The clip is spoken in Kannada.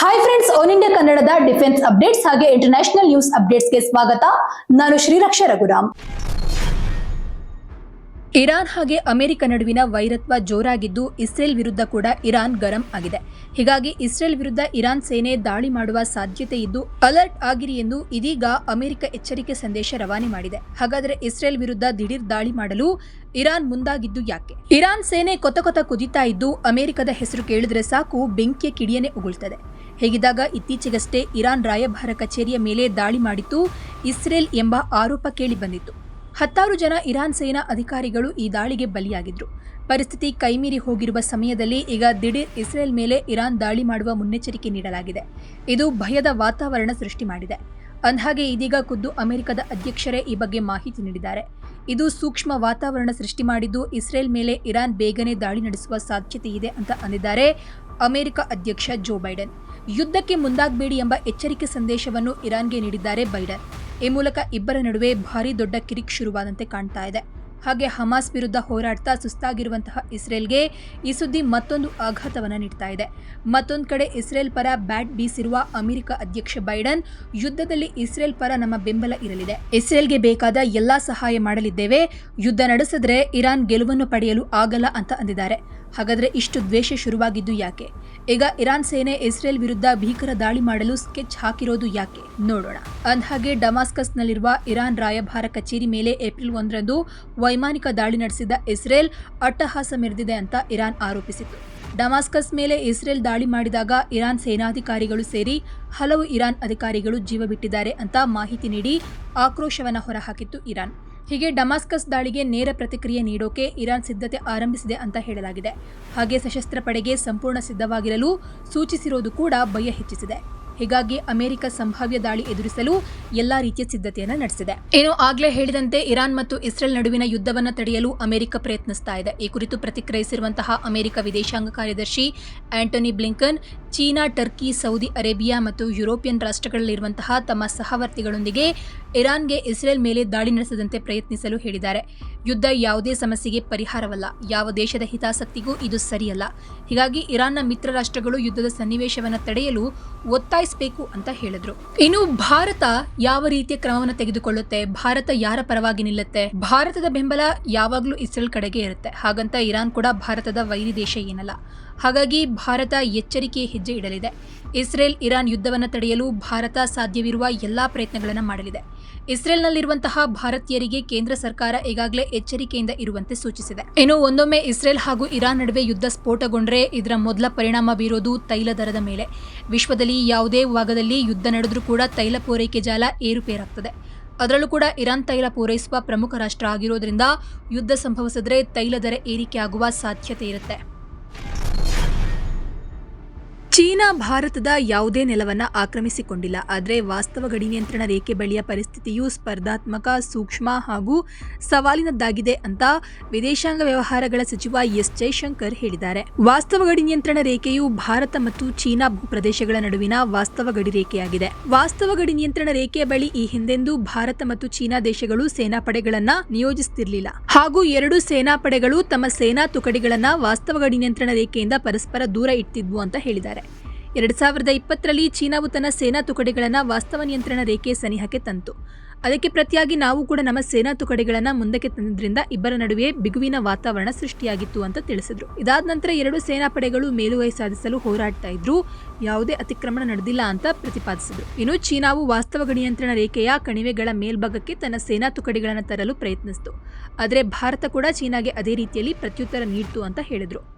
ಹಾಯ್ ಫ್ರೆಂಡ್ಸ್ ಆಲ್ ಇಂಡಿಯಾ ಕನ್ನಡದ ಡಿಫೆನ್ಸ್ ಅಪ್ಡೇಟ್ಸ್ ಹಾಗೆ ಇಂಟರ್ನ್ಯಾಷನಲ್ ನ್ಯೂಸ್ ಅಪ್ಡೇಟ್ಸ್ಗೆ ಸ್ವಾಗತ. ನಾನು ಶ್ರೀರಕ್ಷ ರಘುರಾಮ್. ಇರಾನ್ ಹಾಗೆ ಅಮೆರಿಕ ನಡುವಿನ ವೈರತ್ವ ಜೋರಾಗಿದ್ದು ಇಸ್ರೇಲ್ ವಿರುದ್ಧ ಕೂಡ ಇರಾನ್ ಗರಂ ಆಗಿದೆ. ಹೀಗಾಗಿ ಇಸ್ರೇಲ್ ವಿರುದ್ಧ ಇರಾನ್ ಸೇನೆ ದಾಳಿ ಮಾಡುವ ಸಾಧ್ಯತೆ ಇದ್ದು ಅಲರ್ಟ್ ಆಗಿರಿ ಎಂದು ಇದೀಗ ಅಮೆರಿಕ ಎಚ್ಚರಿಕೆ ಸಂದೇಶ ರವಾನೆ ಮಾಡಿದೆ. ಹಾಗಾದರೆ ಇಸ್ರೇಲ್ ವಿರುದ್ಧ ದಿಢೀರ್ ದಾಳಿ ಮಾಡಲು ಇರಾನ್ ಮುಂದಾಗಿದ್ದು ಯಾಕೆ? ಇರಾನ್ ಸೇನೆ ಕೊತ ಕೊತ ಕುದಿತಾ ಇದ್ದು ಅಮೆರಿಕದ ಹೆಸರು ಕೇಳಿದ್ರೆ ಸಾಕು ಬೆಂಕಿಯ ಕಿಡಿಯನೆ ಉಗುಳ್ತದೆ. ಹೀಗಿದ್ದಾಗ ಇತ್ತೀಚೆಗಷ್ಟೇ ಇರಾನ್ ರಾಯಭಾರ ಕಚೇರಿಯ ಮೇಲೆ ದಾಳಿ ಮಾಡಿತ್ತು, ಇಸ್ರೇಲ್ ಎಂಬ ಆರೋಪ ಕೇಳಿಬಂದಿತ್ತು. ಹತ್ತಾರು ಜನ ಇರಾನ್ ಸೇನಾ ಅಧಿಕಾರಿಗಳು ಈ ದಾಳಿಗೆ ಬಲಿಯಾಗಿದ್ರು. ಪರಿಸ್ಥಿತಿ ಕೈಮೀರಿ ಹೋಗಿರುವ ಸಮಯದಲ್ಲಿ ಈಗ ದಿಢೀರ್ ಇಸ್ರೇಲ್ ಮೇಲೆ ಇರಾನ್ ದಾಳಿ ಮಾಡುವ ಮುನ್ನೆಚ್ಚರಿಕೆ ನೀಡಲಾಗಿದೆ. ಇದು ಭಯದ ವಾತಾವರಣ ಸೃಷ್ಟಿ ಮಾಡಿದೆ. ಅಂದ್ಹಾಗೆ ಇದೀಗ ಖುದ್ದು ಅಮೆರಿಕದ ಅಧ್ಯಕ್ಷರೇ ಈ ಬಗ್ಗೆ ಮಾಹಿತಿ ನೀಡಿದ್ದಾರೆ. ಇದು ಸೂಕ್ಷ್ಮ ವಾತಾವರಣ ಸೃಷ್ಟಿ ಮಾಡಿದ್ದು ಇಸ್ರೇಲ್ ಮೇಲೆ ಇರಾನ್ ಬೇಗನೆ ದಾಳಿ ನಡೆಸುವ ಸಾಧ್ಯತೆ ಇದೆ ಅಂತ ಅಂದಿದ್ದಾರೆ ಅಮೆರಿಕ ಅಧ್ಯಕ್ಷ ಜೋ ಬೈಡನ್. ಯುದ್ಧಕ್ಕೆ ಮುಂದಾಗಬೇಡಿ ಎಂಬ ಎಚ್ಚರಿಕೆ ಸಂದೇಶವನ್ನು ಇರಾನ್ಗೆ ನೀಡಿದ್ದಾರೆ ಬೈಡನ್. ಈ ಮೂಲಕ ಇಬ್ಬರ ನಡುವೆ ಭಾರಿ ದೊಡ್ಡ ಕಿರಿಕ್ ಶುರುವಾದಂತೆ ಕಾಣ್ತಾ ಇದೆ. ಹಾಗೆ ಹಮಾಸ್ ವಿರುದ್ಧ ಹೋರಾಡ್ತಾ ಸುಸ್ತಾಗಿರುವಂತಹ ಇಸ್ರೇಲ್ಗೆ ಈ ಸುದ್ದಿ ಮತ್ತೊಂದು ಆಘಾತವನ್ನು ನೀಡ್ತಾ ಇದೆ. ಮತ್ತೊಂದು ಕಡೆ ಇಸ್ರೇಲ್ ಪರ ಬ್ಯಾಟ್ ಬೀಸಿರುವ ಅಮೆರಿಕ ಅಧ್ಯಕ್ಷ ಬೈಡನ್ ಯುದ್ಧದಲ್ಲಿ ಇಸ್ರೇಲ್ ಪರ ನಮ್ಮ ಬೆಂಬಲ ಇರಲಿದೆ. ಇಸ್ರೇಲ್ಗೆ ಬೇಕಾದ ಎಲ್ಲಾ ಸಹಾಯ ಮಾಡಲಿದ್ದೇವೆ. ಯುದ್ಧ ನಡೆಸಿದ್ರೆ ಇರಾನ್ ಗೆಲುವನ್ನು ಪಡೆಯಲು ಆಗಲ್ಲ ಅಂತ ಅಂದಿದ್ದಾರೆ. ಹಾಗಾದ್ರೆ ಇಷ್ಟು ದ್ವೇಷ ಶುರುವಾಗಿದ್ದು ಯಾಕೆ? ಈಗ ಇರಾನ್ ಸೇನೆ ಇಸ್ರೇಲ್ ವಿರುದ್ಧ ಭೀಕರ ದಾಳಿ ಮಾಡಲು ಸ್ಕೆಚ್ ಹಾಕಿರೋದು ಯಾಕೆ? ನೋಡೋಣ. ಅಂದ್ಹಾಗೆ ಡಮಾಸ್ಕಸ್ನಲ್ಲಿರುವ ಇರಾನ್ ರಾಯಭಾರ ಕಚೇರಿ ಮೇಲೆ ಏಪ್ರಿಲ್ ಒಂದರಂದು ವೈಮಾನಿಕ ದಾಳಿ ನಡೆಸಿದ ಇಸ್ರೇಲ್ ಅಟ್ಟಹಾಸ ಮೆರೆದಿದೆ ಅಂತ ಇರಾನ್ ಆರೋಪಿಸಿತ್ತು. ಡಮಾಸ್ಕಸ್ ಮೇಲೆ ಇಸ್ರೇಲ್ ದಾಳಿ ಮಾಡಿದಾಗ ಇರಾನ್ ಸೇನಾಧಿಕಾರಿಗಳು ಸೇರಿ ಹಲವು ಇರಾನ್ ಅಧಿಕಾರಿಗಳು ಜೀವ ಬಿಟ್ಟಿದ್ದಾರೆ ಅಂತ ಮಾಹಿತಿ ನೀಡಿ ಆಕ್ರೋಶವನ್ನು ಹೊರಹಾಕಿತ್ತು ಇರಾನ್. ಹೀಗೆ ಡಮಾಸ್ಕಸ್ ದಾಳಿಗೆ ನೇರ ಪ್ರತಿಕ್ರಿಯೆ ನೀಡೋಕೆ ಇರಾನ್ ಸಿದ್ಧತೆ ಆರಂಭಿಸಿದೆ ಅಂತ ಹೇಳಲಾಗಿದೆ. ಹಾಗೆ ಸಶಸ್ತ್ರ ಪಡೆಗೆ ಸಂಪೂರ್ಣ ಸಿದ್ಧವಾಗಿರಲು ಸೂಚಿಸಿರೋದು ಕೂಡ ಭಯ ಹೆಚ್ಚಿಸಿದೆ. ಹೀಗಾಗಿ ಅಮೆರಿಕ ಸಂಭಾವ್ಯ ದಾಳಿ ಎದುರಿಸಲು ಎಲ್ಲಾ ರೀತಿಯ ಸಿದ್ಧತೆಯನ್ನು ನಡೆಸಿದೆ. ಏನು ಆಗ್ಲೇ ಹೇಳಿದಂತೆ ಇರಾನ್ ಮತ್ತು ಇಸ್ರೇಲ್ ನಡುವಿನ ಯುದ್ಧವನ್ನು ತಡೆಯಲು ಅಮೆರಿಕ ಪ್ರಯತ್ನಿಸ್ತಾ ಇದೆ. ಈ ಕುರಿತು ಪ್ರತಿಕ್ರಿಯಿಸಿರುವಂತಹ ಅಮೆರಿಕ ವಿದೇಶಾಂಗ ಕಾರ್ಯದರ್ಶಿ Antony Blinken, China, Turkey, Saudi Arabia ಮತ್ತು ಯುರೋಪಿಯನ್ ರಾಷ್ಟ್ರಗಳಲ್ಲಿರುವಂತಹ ತಮ್ಮ ಸಹವರ್ತಿಗಳೊಂದಿಗೆ ಇರಾನ್ಗೆ ಇಸ್ರೇಲ್ ಮೇಲೆ ದಾಳಿ ನಡೆಸದಂತೆ ಪ್ರಯತ್ನಿಸಲು ಹೇಳಿದ್ದಾರೆ. ಯುದ್ಧ ಯಾವುದೇ ಸಮಸ್ಯೆಗೆ ಪರಿಹಾರವಲ್ಲ. ಯಾವ ದೇಶದ ಹಿತಾಸಕ್ತಿಗೂ ಇದು ಸರಿಯಲ್ಲ. ಹೀಗಾಗಿ ಇರಾನ್ನ ಮಿತ್ರ ರಾಷ್ಟ್ರಗಳು ಯುದ್ಧದ ಸನ್ನಿವೇಶವನ್ನು ತಡೆಯಲು ಒತ್ತಾಯಿಸಬೇಕು ಅಂತ ಹೇಳಿದ್ರು. ಇನ್ನು ಭಾರತ ಯಾವ ರೀತಿಯ ಕ್ರಮವನ್ನು ತೆಗೆದುಕೊಳ್ಳುತ್ತೆ? ಭಾರತ ಯಾರ ಪರವಾಗಿ ನಿಲ್ಲುತ್ತೆ? ಭಾರತದ ಬೆಂಬಲ ಯಾವಾಗಲೂ ಇಸ್ರೇಲ್ ಕಡೆಗೆ ಇರುತ್ತೆ. ಹಾಗಂತ ಇರಾನ್ ಕೂಡ ಭಾರತದ ವೈರಿ ದೇಶ ಏನಲ್ಲ. ಹಾಗಾಗಿ ಭಾರತ ಎಚ್ಚರಿಕೆ ಹೆಜ್ಜೆ ಇಡಲಿದೆ. ಇಸ್ರೇಲ್ ಇರಾನ್ ಯುದ್ಧವನ್ನು ತಡೆಯಲು ಭಾರತ ಸಾಧ್ಯವಿರುವ ಎಲ್ಲಾ ಪ್ರಯತ್ನಗಳನ್ನು ಮಾಡಲಿದೆ. ಇಸ್ರೇಲ್ನಲ್ಲಿರುವಂತಹ ಭಾರತೀಯರಿಗೆ ಕೇಂದ್ರ ಸರ್ಕಾರ ಈಗಾಗಲೇ ಎಚ್ಚರಿಕೆಯಿಂದ ಇರುವಂತೆ ಸೂಚಿಸಿದೆ. ಇನ್ನು ಒಂದೊಮ್ಮೆ ಇಸ್ರೇಲ್ ಹಾಗೂ ಇರಾನ್ ನಡುವೆ ಯುದ್ಧ ಸ್ಫೋಟಗೊಂಡರೆ ಇದರ ಮೊದಲ ಪರಿಣಾಮ ಬೀರೋದು ತೈಲ ದರದ ಮೇಲೆ. ವಿಶ್ವದಲ್ಲಿ ಯಾವುದೇ ಭಾಗದಲ್ಲಿ ಯುದ್ಧ ನಡೆದ್ರೂ ಕೂಡ ತೈಲ ಪೂರೈಕೆ ಜಾಲ ಏರುಪೇರಾಗ್ತದೆ. ಅದರಲ್ಲೂ ಕೂಡ ಇರಾನ್ ತೈಲ ಪೂರೈಸುವ ಪ್ರಮುಖ ರಾಷ್ಟ್ರ ಆಗಿರೋದ್ರಿಂದ ಯುದ್ಧ ಸಂಭವಿಸಿದ್ರೆ ತೈಲ ದರ ಏರಿಕೆ ಸಾಧ್ಯತೆ ಇರುತ್ತೆ. ಚೀನಾ ಭಾರತದ ಯಾವುದೇ ನೆಲವನ್ನ ಆಕ್ರಮಿಸಿಕೊಂಡಿಲ್ಲ. ಆದರೆ ವಾಸ್ತವ ಗಡಿ ನಿಯಂತ್ರಣ ರೇಖೆ ಬಳಿಯ ಪರಿಸ್ಥಿತಿಯು ಸ್ಪರ್ಧಾತ್ಮಕ, ಸೂಕ್ಷ್ಮ ಹಾಗೂ ಸವಾಲಿನದ್ದಾಗಿದೆ ಅಂತ ವಿದೇಶಾಂಗ ವ್ಯವಹಾರಗಳ ಸಚಿವ ಎಸ್ ಜೈಶಂಕರ್ ಹೇಳಿದ್ದಾರೆ. ವಾಸ್ತವ ಗಡಿ ನಿಯಂತ್ರಣ ರೇಖೆಯು ಭಾರತ ಮತ್ತು ಚೀನಾ ಭೂಪ್ರದೇಶಗಳ ನಡುವಿನ ವಾಸ್ತವ ಗಡಿ ರೇಖೆಯಾಗಿದೆ. ವಾಸ್ತವ ಗಡಿ ನಿಯಂತ್ರಣ ರೇಖೆ ಬಳಿ ಈ ಹಿಂದೆಂದೂ ಭಾರತ ಮತ್ತು ಚೀನಾ ದೇಶಗಳು ಸೇನಾಪಡೆಗಳನ್ನು ನಿಯೋಜಿಸುತ್ತಿರಲಿಲ್ಲ ಹಾಗೂ ಎರಡು ಸೇನಾಪಡೆಗಳು ತಮ್ಮ ಸೇನಾ ತುಕಡಿಗಳನ್ನು ವಾಸ್ತವ ಗಡಿ ನಿಯಂತ್ರಣ ರೇಖೆಯಿಂದ ಪರಸ್ಪರ ದೂರ ಇಟ್ಟಿದ್ವು ಅಂತ ಹೇಳಿದ್ದಾರೆ. ಎರಡ್ ಸಾವಿರದ ಇಪ್ಪತ್ತರಲ್ಲಿ ಚೀನಾವು ತನ್ನ ಸೇನಾ ತುಕಡಿಗಳನ್ನು ವಾಸ್ತವ ನಿಯಂತ್ರಣ ರೇಖೆ ಸನಿಹಕ್ಕೆ ತಂತು. ಅದಕ್ಕೆ ಪ್ರತಿಯಾಗಿ ನಾವು ಕೂಡ ನಮ್ಮ ಸೇನಾ ತುಕಡಿಗಳನ್ನು ಮುಂದಕ್ಕೆ ತಂದಿದ್ದರಿಂದ ಇಬ್ಬರ ನಡುವೆ ಬಿಗುವಿನ ವಾತಾವರಣ ಸೃಷ್ಟಿಯಾಗಿತ್ತು ಅಂತ ತಿಳಿಸಿದ್ರು. ಇದಾದ ನಂತರ ಎರಡು ಸೇನಾ ಪಡೆಗಳು ಮೇಲುಗೈ ಸಾಧಿಸಲು ಹೋರಾಡ್ತಾ ಇದ್ರು. ಯಾವುದೇ ಅತಿಕ್ರಮಣ ನಡೆದಿಲ್ಲ ಅಂತ ಪ್ರತಿಪಾದಿಸಿದ್ರು. ಇನ್ನು ಚೀನಾವು ವಾಸ್ತವ ನಿಯಂತ್ರಣ ರೇಖೆಯ ಕಣಿವೆಗಳ ಮೇಲ್ಭಾಗಕ್ಕೆ ತನ್ನ ಸೇನಾ ತುಕಡಿಗಳನ್ನು ತರಲು ಪ್ರಯತ್ನಿಸಿತು. ಆದರೆ ಭಾರತ ಕೂಡ ಚೀನಾಗೆ ಅದೇ ರೀತಿಯಲ್ಲಿ ಪ್ರತ್ಯುತ್ತರ ನೀಡಿತು ಅಂತ ಹೇಳಿದ್ರು.